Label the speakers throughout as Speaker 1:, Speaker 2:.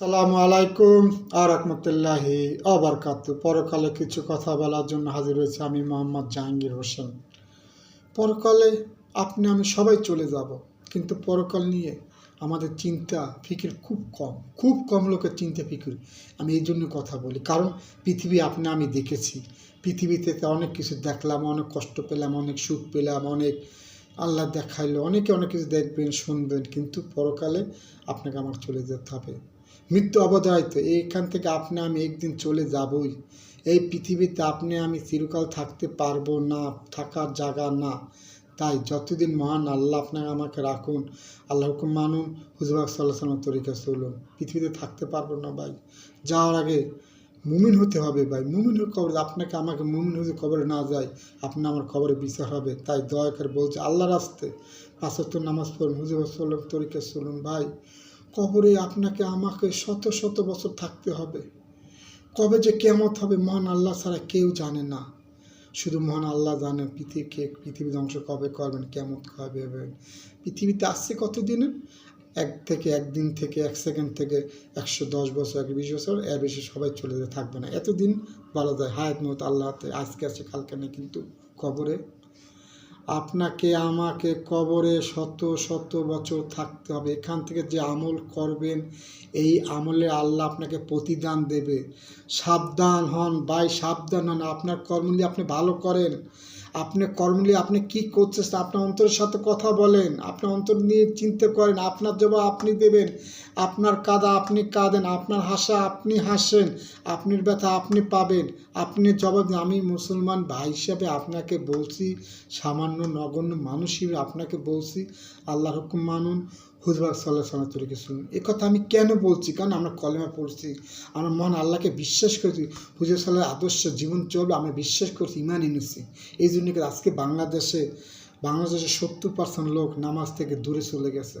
Speaker 1: সালামু আলাইকুম আর রহমতুল্লাহি অবরকাত। পরকালে কিছু কথা বলার জন্য হাজির হয়েছে আমি মোহাম্মদ জাহাঙ্গীর হোসেন। পরকালে আপনি, আমি সবাই চলে যাব, কিন্তু পরকাল নিয়ে আমাদের চিন্তা, ফিকির খুব কম খুব কম লোকের চিন্তা, ফিকির। আমি এই জন্য কথা বলি, কারণ পৃথিবী আপনি, আমি দেখেছি। পৃথিবীতে অনেক কিছু দেখলাম, অনেক কষ্ট পেলাম, অনেক সুখ পেলাম, অনেক আল্লাহ দেখাইলো, অনেকে অনেক কিছু দেখবেন, শুনবেন, কিন্তু পরকালে আপনাকে আমার চলে যেতে হবে। মৃত্যু অবধারিত। এইখান থেকে আপনি আমি একদিন চলে যাবই। এই পৃথিবীতে আপনি আমি চিরকাল থাকতে পারব না, থাকার জায়গা না। তাই যতদিন মহান আল্লাহ আপনাকে আমাকে রাখুন আল্লাহ হুকুম মানুন হুজবাক সাল্লাহ সাল্লাম তরিকা চলুন। পৃথিবীতে থাকতে পারব না ভাই। যাওয়ার আগে মুমিন হতে হবে ভাই। মুমিন হয়ে কবর, আপনাকে আমাকে মুমিন হয়ে কবরে না যায়, আপনি আমার কবরে বিচার হবে। তাই দয়া করে বলছে, আল্লাহর আসতে পাঁচত্তর নামাজ পড়ুন, হুজুর সাল্লাম তরিকা চলুন ভাই। কবরে আপনাকে, আমাকে শত শত বছর থাকতে হবে। কবে যে কেমত হবে মহান আল্লাহ ছাড়া কেউ জানে না। শুধু মহান আল্লাহ জানেন পৃথিবীকে পৃথিবী ধ্বংস কবে করবেন কেমন কবে হবে। পৃথিবীতে আসছে কতদিনের? এক থেকে একদিন থেকে এক সেকেন্ড থেকে একশো দশ বছর, এক বিশ বছর, এর বেশি সবাই চলে যেতে থাকবে না। এতদিন বলা যায়, হায়াত মত আল্লাহ আজকে আছে, কালকে নেই, কিন্তু কবরে আপনাকে আমাকে কবরে শত শত বছর থাকতে হবে। এখান থেকে যে আমল করবেন, এই আমলে আল্লাহ আপনাকে প্রতিদান দেবে। সাবধান হন বাই সাবধান হন। আপনার কর্ম যদি আপনি ভালো করেন। আপনি কর্মলি আপনি কি করছেন আপনার অন্তরের সাথে কথা বলেন। আপনার অন্তর নিয়ে চিন্তা করেন, আপনার জবাব আপনি দেবেন। আপনার কাদা আপনি কাঁদেন, আপনার হাসা আপনি হাসেন, আপনার ব্যথা আপনি পাবেন। আপনি জবাব আমি মুসলমান ভাই হিসাবে আপনাকে বলছি, সামান্য নগণ্য মানুষ হিসেবে আপনাকে বলছি, আল্লাহর হুকুম মানুন। হুজবাগ সাল্লাহ সাল্লাহ তরিকে শুনুন এ কথা আমি কেন বলছি? কারণ আমরা কলেমা পড়ছি, আমরা মন আল্লাহকে বিশ্বাস করছি, হুজুর সাল্লাহ আদর্শ জীবন চলবে, আমরা বিশ্বাস করছি ইমান এনেছি। এই জন্য আজকে বাংলাদেশে বাংলাদেশে সত্তর পার্সেন্ট লোক নামাজ থেকে দূরে চলে গেছে।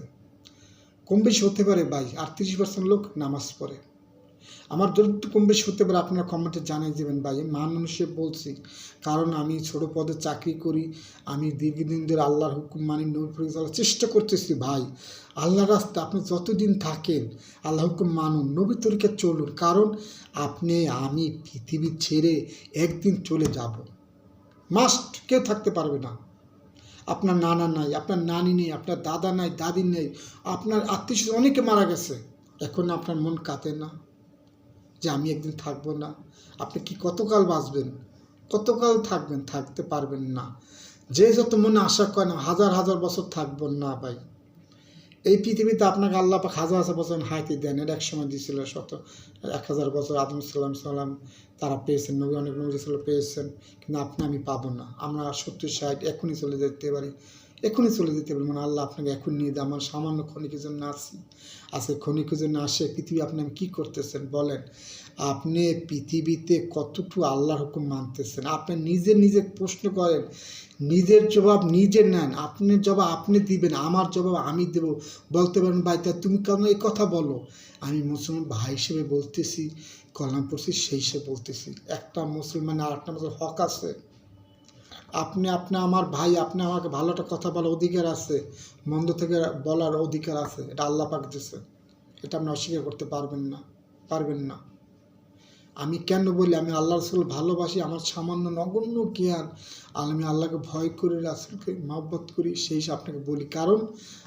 Speaker 1: কম বেশি হতে পারে ভাই, আটত্রিশ পার্সেন্ট লোক নামাজ পড়ে। আমার যতটুকু কম বেশি হতে পারে, আপনারা কমেন্টে জানিয়ে দেবেন ভাই। মানুষে বলছি, কারণ আমি ছোট পদে চাকরি করি, আমি দীর্ঘদিন ধরে আল্লাহর হুকুম মানি নবী চলার চেষ্টা করতেছি ভাই। আল্লাহর রাস্তা আপনি যতদিন থাকেন আল্লাহ হুকুম মানুন, নবী তরিকা চলুন, কারণ আপনি, আমি পৃথিবী ছেড়ে একদিন চলে যাব। মাস্ট কেউ থাকতে পারবে না। আপনার নানা নাই, আপনার নানি নেই, আপনার দাদা নাই, দাদি নেই, আপনার আত্মীয় অনেকে মারা গেছে। এখন আপনার মন কাঁদে না। যে আমি একদিন থাকব না। আপনি কি কতকাল বাঁচবেন? কতকাল থাকবেন? থাকতে পারবেন না। যে যত মনে আশা করেন, হাজার হাজার বছর থাকবেন না ভাই। এই পৃথিবীতে আপনাকে আল্লাহ পাক হাজার হাজার বছর হাইতে দেন। এটা এক সময় দিয়েছিল শত, এক হাজার বছর আদম সাল্লাম সাল্লাম তারা পেয়েছেন, নবী অনেক নবী পেয়েছেন। কিন্তু আপনি, আমি পাবো না। আমরা সত্তর, ষাট এখনই চলে যেতে পারি। এখনই চলে যেতে পারি মানে আল্লাহ আপনাকে এখন নিয়ে দেয় আমার সামান্য ক্ষণিকের জন্য আসি। আজকে ক্ষণিকের জন্য আসে। পৃথিবী আপনি আমি কী করতেছেন বলেন? আপনি পৃথিবীতে কতটুকু আল্লাহর হুকুম মানতেছেন? আপনি নিজে নিজে প্রশ্ন করেন। নিজের জবাব নিজে নেন। আপনার জবাব আপনি দিবেন। আমার জবাব আমি দেব। বলতে পারেন, ভাই, তা তুমি কেন এই কথা বলো? আমি মুসলমান ভাই হিসেবে বলতেছি কলাম পড়ছি সেই হিসেবে বলতেছি। একটা মুসলমান আর একটা মুসলমান হক আছে। আপনি আপনি আমার ভাই, আপনি আমাকে ভালো একটা কথা বলার অধিকার আছে, মন্দ থেকে বলার অধিকার আছে, এটা আল্লাহ পাক দিছে। এটা আপনি অস্বীকার করতে পারবেন না পারবেন না। আমি কেন বলি, আমি আল্লাহ রসুল ভালোবাসি, আমার সামান্য নগণ্য জ্ঞান, আর আমি আল্লাহকে ভয় করি, রাসুলকে মহব্বত করি, সেই হিসেবে আপনাকে বলি। কারণ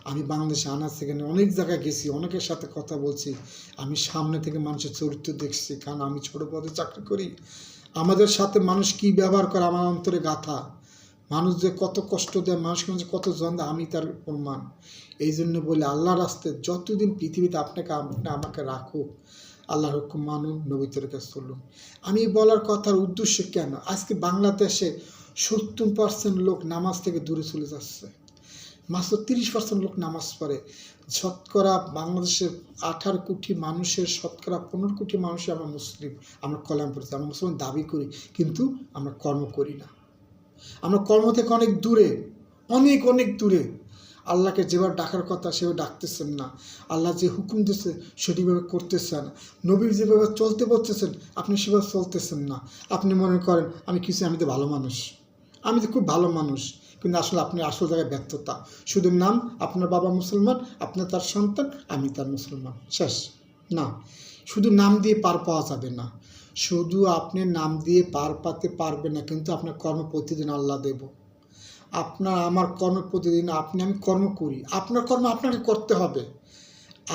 Speaker 1: আমি বাংলাদেশে আনার সেখানে অনেক জায়গায় গেছি, অনেকের সাথে কথা বলছি, আমি সামনে থেকে মানুষের চরিত্র দেখছি, কারণ আমি ছোটো পদে চাকরি করি। আমাদের সাথে মানুষ কি ব্যবহার করে? আমার অন্তরে গাথা। মানুষ যে কত কষ্ট দেয় মানুষকে মানুষ কত জন্দ আমি তার প্রমাণ। এই জন্য বলি, আল্লাহর রাস্তায় যতদিন পৃথিবীতে আপনাকে, আপনি আমাকে রাখুক, আল্লাহর হুকুম মানুন নবীতের কাছে চলুন আমি বলার কথার উদ্দেশ্য কেন? আজকে বাংলাদেশে সত্তর পার্সেন্ট লোক নামাজ থেকে দূরে চলে যাচ্ছে। মাত্র তিরিশ পার্সেন্ট লোক নামাজ পড়ে। শতকরা বাংলাদেশের আঠারো কোটি মানুষের, শতকরা পনেরো কোটি মানুষই আমরা মুসলিম। আমরা কলাম পড়ছি আমরা মুসলমান দাবি করি, কিন্তু আমরা কর্ম করি না। আমরা কর্ম থেকে অনেক দূরে, অনেক অনেক দূরে। আল্লাহকে যেভাবে ডাকার কথা সেভাবে ডাকতেছেন না। আল্লাহ যে হুকুম দিচ্ছে সেটিভাবে করতেছেন। নবীর যেভাবে চলতে বলতেছেন, আপনি সেভাবে চলতেছেন না। আপনি মনে করেন, আমি কিছু, আমি তো ভালো মানুষ। আমি তো খুব ভালো মানুষ, কিন্তু আসলে আপনি আসল জায়গায় ব্যর্থতা। শুধু নাম, আপনার বাবা মুসলমান, আপনার তার সন্তান, আমি তার মুসলমান। শেষ। না, শুধু নাম দিয়ে পার পাওয়া যাবে না। শুধু আপনি নাম দিয়ে পার পাতে পারবেন না, কিন্তু আপনার কর্ম প্রতিদিন আল্লাহ দেব। আপনার, আমার কর্ম প্রতিদিন আপনি, আমি কর্ম করি। আপনার কর্ম আপনাকে করতে হবে।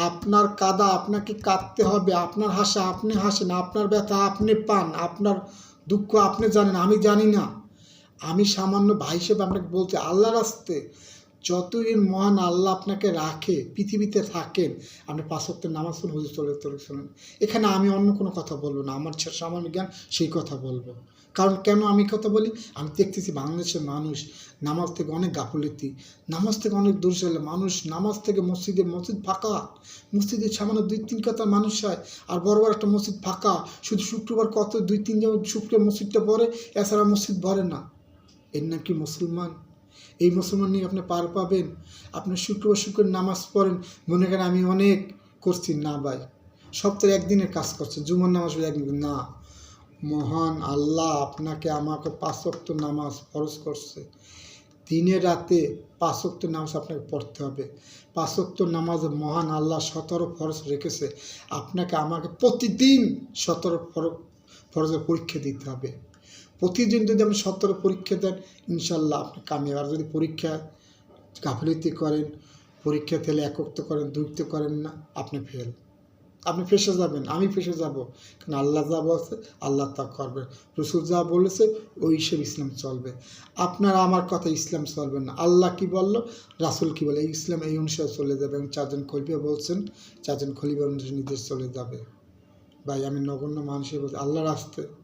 Speaker 1: আপনার কাদা আপনাকে কাঁদতে হবে। আপনার হাসা আপনি হাসেন, আপনার ব্যথা আপনি পান, আপনার দুঃখ আপনি জানেন, আমি জানি না। আমি সামান্য ভাই হিসেবে আপনাকে বলছি, আল্লাহর আসতে যতদিন মহান আল্লাহ আপনাকে রাখে, পৃথিবীতে থাকেন, আপনি পাঁচ ওয়াক্তের নামাজ পড়ুন, হুজুর চলে চলে শোনেন। এখানে আমি অন্য কোনো কথা বলব না, আমার সামান্য জ্ঞান সেই কথা বলব। কারণ কেন আমি কথা বলি? আমি দেখতেছি বাংলাদেশের মানুষ নামাজ থেকে অনেক গাফলতি, নামাজ থেকে অনেক দূর চলে, মানুষ নামাজ থেকে মসজিদে, মসজিদ ফাঁকা মসজিদে সামান্য দুই তিন কথা মানুষ হয়, আর বড় বড় একটা মসজিদ ফাঁকা, শুধু শুক্রবার কত দুই তিনজন শুক্রবার মসজিদটা পড়ে, এছাড়া মসজিদ ভরে না। এর নাকি মুসলমান? এই মুসলমান নিয়ে আপনি পার পাবেন। আপনি শুক্রবার শুক্র নামাজ পড়েন। মনে করেন আমি অনেক করছি। না ভাই, সপ্তাহে একদিনের কাজ করছে। জুমার নামাজ একদিন। না, মহান আল্লাহ আপনাকে আমাকে পাঁচক্ত নামাজ ফরজ করছে। দিনে রাতে পাঁচক্ত নামাজ আপনাকে পড়তে হবে। পাঁচক্ত নামাজ মহান আল্লাহ সতেরো ফরজ রেখেছে। আপনাকে আমাকে প্রতিদিন সতেরো ফরজের পরীক্ষা দিতে হবে। প্রতিদিন যদি আপনি সতেরো পরীক্ষা দেন, ইনশাল্লাহ আপনি কামিয়াব। আর যদি পরীক্ষা গাফিলতি করেন, পরীক্ষা তেলে একত্র করেন দুইত্ব করেন না, আপনি ফেল আপনি ফেসে যাবেন, আমি ফেসে যাব। কারণ আল্লাহ যা বলছে, আল্লাহ তা করবে। রসুল যা বলেছে, ওই হিসেবে ইসলাম চলবে। আপনার আমার কথা ইসলাম চলবে না। আল্লাহ কি বলল? রাসুল কি বলে? ইসলাম এই অনুসারে চলে যাবে। এবং চারজন খলিফা বলছেন, চারজন খলিফা অনুসারে নির্দেশ চলে যাবে। ভাই, আমি নগণ্য মানুষের বলছি, আল্লাহর আসতে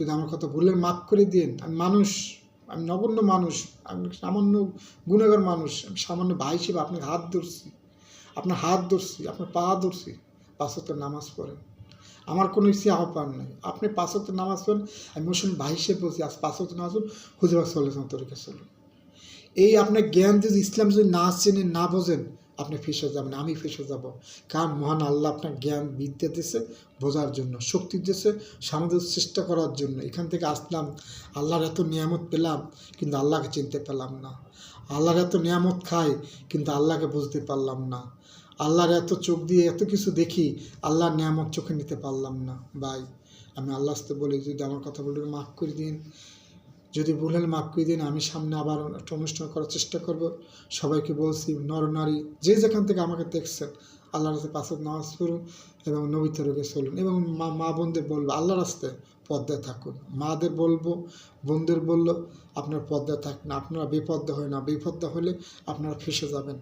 Speaker 1: যদি আমার কথা ভুলের মাফ করে দিন আমি মানুষ, আমি নগণ্য মানুষ, আমি সামান্য গুণাগার মানুষ, আমি সামান্য ভাই হিসেবে আপনার হাত ধরছি। আপনার হাত ধরছি, আপনার পা ধরছি পাঁচত্তর নামাজ পড়েন। আমার কোনো ইচ্ছে আহ্বান নেই। আপনি পাঁচত্তর নামাজ পড়েন, আমি মুসলিম ভাই হিসেবে বলছি, আজ পাঁচত্তর নামাজ পড়ুন, হুজুরা চল্লিশ তরিকা চলুন। এই আপনার জ্ঞান যদি ইসলাম যদি না চেনেন, না বোঝেন আপনি ফেসে যাবেন, আমি ফেসে যাব। কারণ মহান আল্লাহ আপনার জ্ঞান, বিদ্যা দিয়েছে বোঝার জন্য, শক্তি দিয়েছে সামাজিক চেষ্টা করার জন্য। এখান থেকে আসলাম, আল্লাহর এত নিয়ামত পেলাম, কিন্তু আল্লাহকে চিনতে পেলাম না। আল্লাহর এত নিয়ামত খাই, কিন্তু আল্লাহকে বুঝতে পারলাম না। আল্লাহর এত চোখ দিয়ে এত কিছু দেখি, আল্লাহর নিয়ামত চোখে নিতে পারলাম না। ভাই, আমি আল্লাহ বলি, যদি আমার কথা বলে মাফ করে দিন। যদি ভুল মাফ করে দিন, আমি সামনে আবার একটা অনুষ্ঠান করার চেষ্টা করব। সবাইকে বলছি, নর নারী, যে যেখান থেকে আমাকে দেখছেন, আল্লাহর পাঁচ ওয়াক্ত নামাজ পড়ুন এবং নবীতে রোগে চলুন এবং মা মা বোনদের বলব, আল্লাহর রাস্তায় পদ্মায় থাকুন। মাদের বলব, বোনদের বলল, আপনার পদ্মায় থাকুন আপনারা বেপদ্মা হয় না বেপদ্মা হলে আপনারা ফেসে যাবেন।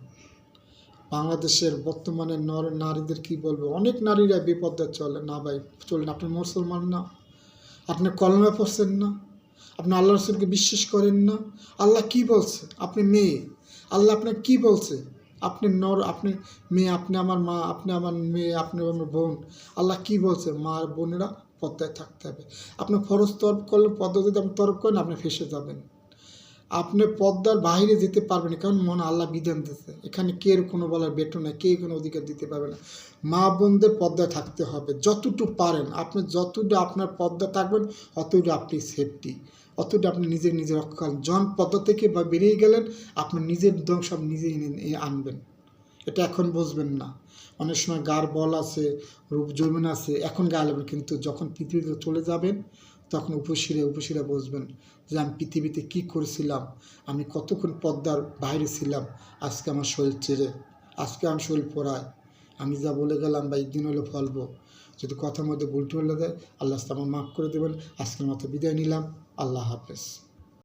Speaker 1: বাংলাদেশের বর্তমানে নর নারীদের কি বলব, অনেক নারীরা বিপদে চলে না ভাই চলেন আপনি মুসলমান না, আপনি কলমে পড়ছেন না। আপনি আল্লাহ রসুলকে বিশ্বাস করেন না? আল্লাহ কি বলছে? আপনি মেয়ে। আল্লাহ আপনার কি বলছে? আপনি নর, আপনি মেয়ে, আপনি আমার মা, আপনি আমার মেয়ে, আপনি আমার বোন। আল্লাহ কি বলছে? মা আর বোনেরা পদ্মায় থাকতে হবে। আপনি ফরজ তরফ করলে পদ্ম যদি আপনি তরফ করেন, আপনি ফেসে যাবেন। আপনি পদ্মার বাইরে যেতে পারবেন কারণ মনে আল্লাহ বিধান দিতে এখানে কে কোনো বলার বেটো না কে কোনো অধিকার দিতে পারবে না। মা বোনদের পদ্মায় থাকতে হবে, যতটুকু পারেন। আপনি যতটুকু আপনার পদ্মা থাকবেন, অতটুকু আপনি সেফটি অতটুকু আপনি নিজের নিজে রক্ষা যখন পদ্মা থেকে বা বেরিয়ে গেলেন আপনার নিজের ধ্বংস সব নিজেই আনবেন। এটা এখন বুঝবেন না। অনেক সময় গার বল আছে, রূপ জমিন আছে, এখন গালেবেন কিন্তু যখন পৃথিবীতে চলে যাবেন তখন উপশিরে উপশিরে বসবেন যে, আমি পৃথিবীতে কি করেছিলাম? আমি কতক্ষণ পদ্মার বাইরে ছিলাম? আজকে আমার শরীর চেড়ে, আজকে আমি শরীর পড়ায়। আমি যা বলে গেলাম বা একদিন হলে ফলবো। যদি কথার মধ্যে ভুল হলে দেয় আল্লাহ আমার মাফ করে দেবেন। আজকের মতো বিদায় নিলাম। আল্লাহ হাফেজ।